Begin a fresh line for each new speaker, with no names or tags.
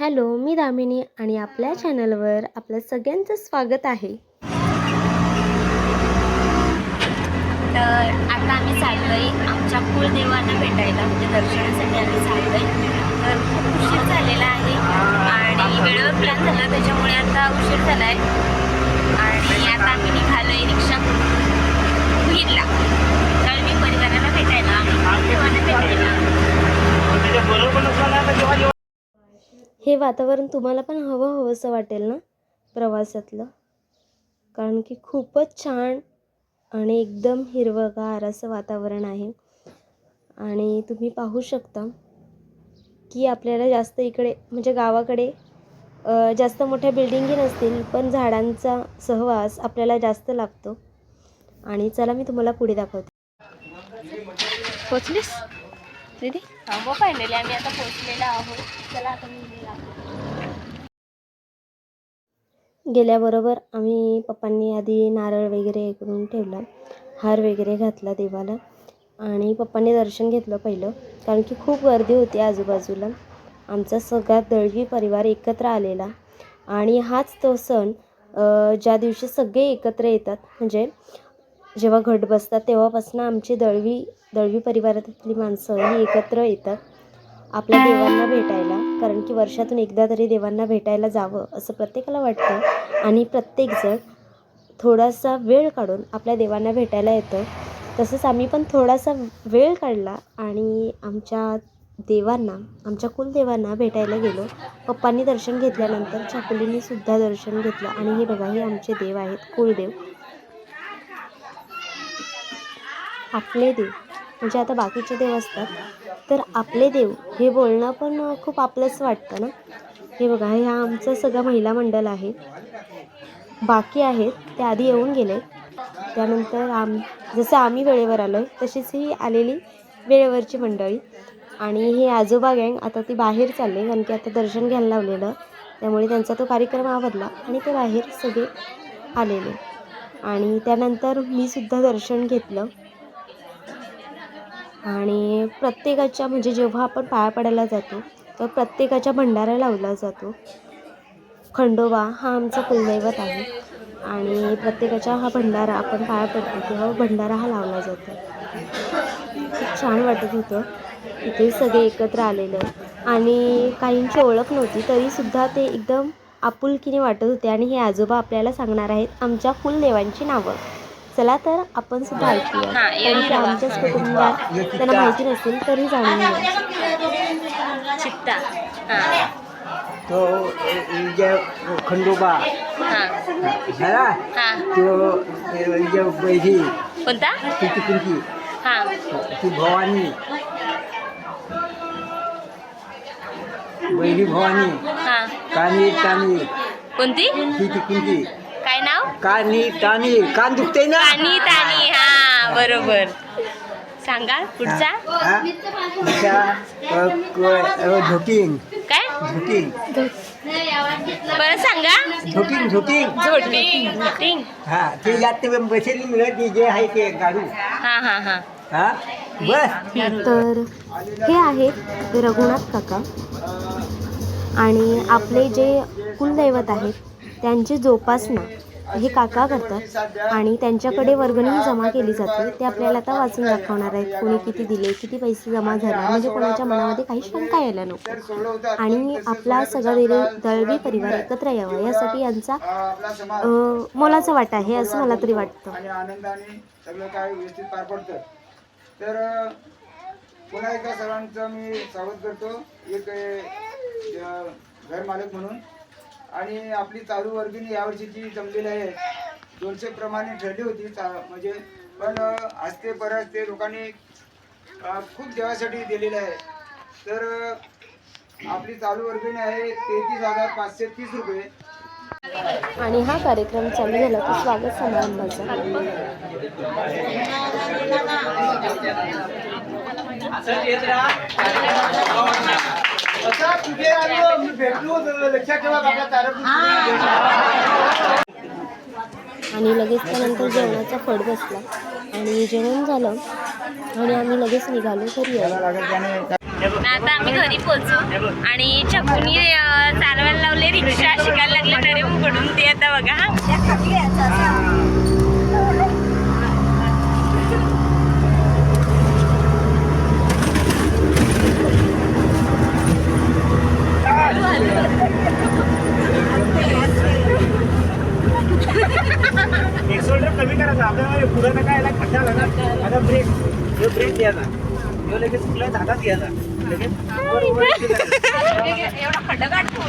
Hello मी दामिनी आणि आपल्या चॅनलवर आपल्या सगळ्यांचं स्वागत आहे.
तर आता आम्ही चाललो आहे आमच्या कुलदेवांना भेटायला म्हणजे दर्शनासाठी आम्ही चाललो आहे तर खूप उशीर झालेला आहे आणि वेळेवर प्लॅन झाला त्याच्यामुळे आता उशीर झाला आहे आणि आता आम्ही निघालो आहे रिक्षा करून बीडला तर मी परिवाराला भेटायला आम्ही कुलदेवांना भेटायला
हे वातावरण तुम्हाला पण हवं हवंसं वाटेल ना प्रवासातलं? कारण की खूपच छान आणि एकदम हिरवंगार असं वातावरण आहे. आणि तुम्ही पाहू शकता की आपल्याला जास्त इकडे म्हणजे गावाकडे जास्त मोठ्या बिल्डिंगी नसतील पण झाडांचा सहवास आपल्याला जास्त लागतो. आणि चला मी तुम्हाला पुढे दाखवते.
पोचलीस? दीदी? हो फायनली आम्ही आता पोचलेलो आहोत. चला आता मी
गेल्याबरोबर आम्ही पप्पांनी आधी नारळ वगैरे हे करून ठेवला हार वगैरे घातला देवाला. आणि पप्पांनी दर्शन घेतलं पहिलं कारण की खूप गर्दी होती आजूबाजूला. आमचा सगळा दळवी परिवार एकत्र आलेला. आणि हाच तो सण ज्या दिवशी सगळे एकत्र येतात म्हणजे जेव्हा घट बसतात तेव्हापासून आमची दळवी दळवी परिवारातली माणसं ही एकत्र येतात. आपल्या देवांना भेटायला कारण की वर्षातून एकदा तरी देवांना भेटायला जावं असं प्रत्येकाला वाटतं. आणि प्रत्येकजण थोडासा वेळ काढून आपल्या देवांना भेटायला येतं. तसंच आम्ही पण थोडासा वेळ काढला आणि आमच्या देवांना आमच्या कुलदेवांना भेटायला गेलो. पप्पांनी दर्शन घेतल्यानंतर छकुलींनी सुद्धा दर्शन घेतलं. आणि हे बघा हे आमचे देव आहेत कुलदेव. आपले देव. म्हणजे आता बाकीचे देव असतात. तर आपले देव हे बोलणं पण खूप आपलंच वाटतं ना? हे बघा हे हा आमचं सगळं महिला मंडळ आहे. बाकी आहेत ते आधी येऊन गेले. त्यानंतर आम जसं आम्ही वेळेवर आलो आहे तशीच ही आलेली वेळेवरची मंडळी. आणि हे आजोबा गँग आता ती बाहेर चालले कारण की आता दर्शन घ्यायला लावलेलं. त्यामुळे त्यांचा तो कार्यक्रम आवडला आणि ते बाहेर सगळे आलेले. आणि त्यानंतर मी सुद्धा दर्शन घेतलं. आणि प्रत्येकाच्या म्हणजे जेव्हा आपण पाया पडायला जातो तर प्रत्येकाच्या भंडारा लावला जातो. खंडोबा हा आमचा कुलदैवत आहे आणि प्रत्येकाच्या हा भंडारा आपण पाया पडतो तेव्हा भंडारा हा लावला जातो. खूप छान वाटत होतं इथे सगळे एकत्र आलेलं. आणि काहींची ओळख नव्हती तरीसुद्धा ते एकदम आपुलकीने वाटत होते. आणि हे आजोबा आपल्याला सांगणार आहेत आमच्या कुलदेवांची नावं. चला तर आपण सुद्धा ऐकूया.
हां,
कारण की आमच्याच कुटुंबात त्यांना माहिती नसेल तरी जाणून घ्या
चित्ता. हां.
तो जे खंडोबा.
हां.
झाला?
हां.
तो जे बैठी
कोणता?
तिची कुंती
हां.
ती भवानी. बैठी भवानी.
हां.
कानी तानी
कोणती?
तिची कुंती
काय नाव?
कानी तानी कान दुखते ना?
तानी तानी हा बरोबर. सांगा पुढचा?
हा? झोटिंग
काय?
झोटिंग
बरं सांगा.
झोटिंग झोटिंग
झोटिंग झोटिंग
हा ते यात ते बसेली मुलं ती जे आहे ते गाडू.
हा हा हा.
हा बस.
तर हे आहेत रघुनाथ काका आणि आपले जे कुलदैवत आहेत त्यांची जोपासना हे काका करतात आणि त्यांच्याकडे वर्गणी जमा केली जाते. ते आपल्याला आता वाचून दाखवणार आहेत. कोणी किती दिले किती पैसे जमा झाले म्हणजे कोणाच्या मनामध्ये काही शंका यायला नको. आणि आपला सगळा दिले दळवी परिवार एकत्र यावा. यासाठी यांचा मोलाचा वाटा आहे असं मला तरी वाटतं.
तर पुन्हा एकदा सर्वांचं मी स्वागत करतो. एक घर मालक म्हणून. आणि आपली चालू वर्गणी यावर्षीची जमलेली आहे दोनशे प्रमाणे ठरली होती चा- म्हणजे पण अ, हस्ते परहस्ते लोकांनी अ, खूप देवासाठी दिलेलं आहे. तर आपली चालू वर्गणी आहे तेहतीस हजार पाचशे तीस रुपये.
आणि हा कार्यक्रम चालू झाला की स्वागत समारंभाचा. आणि लगेच त्यानंतर जेवणाचा फड बसला. आणि जेवण झालं. आणि आम्ही लगेच निघालो घरी
आता आम्ही घरी पोहोचू. आणि चकुनी अं, चालवायला लावले रिक्षा शिकायला लागले तरी उघडून ते आता बघा हा.
एक्सोल्डर कमी पुढे काय याला खड्डा ना आता ब्रेक हे ब्रेक द्यायचा ह्यो लगेच कुठल्या धाकात घ्यायचा लगेच
एवढा खड्डा काढतो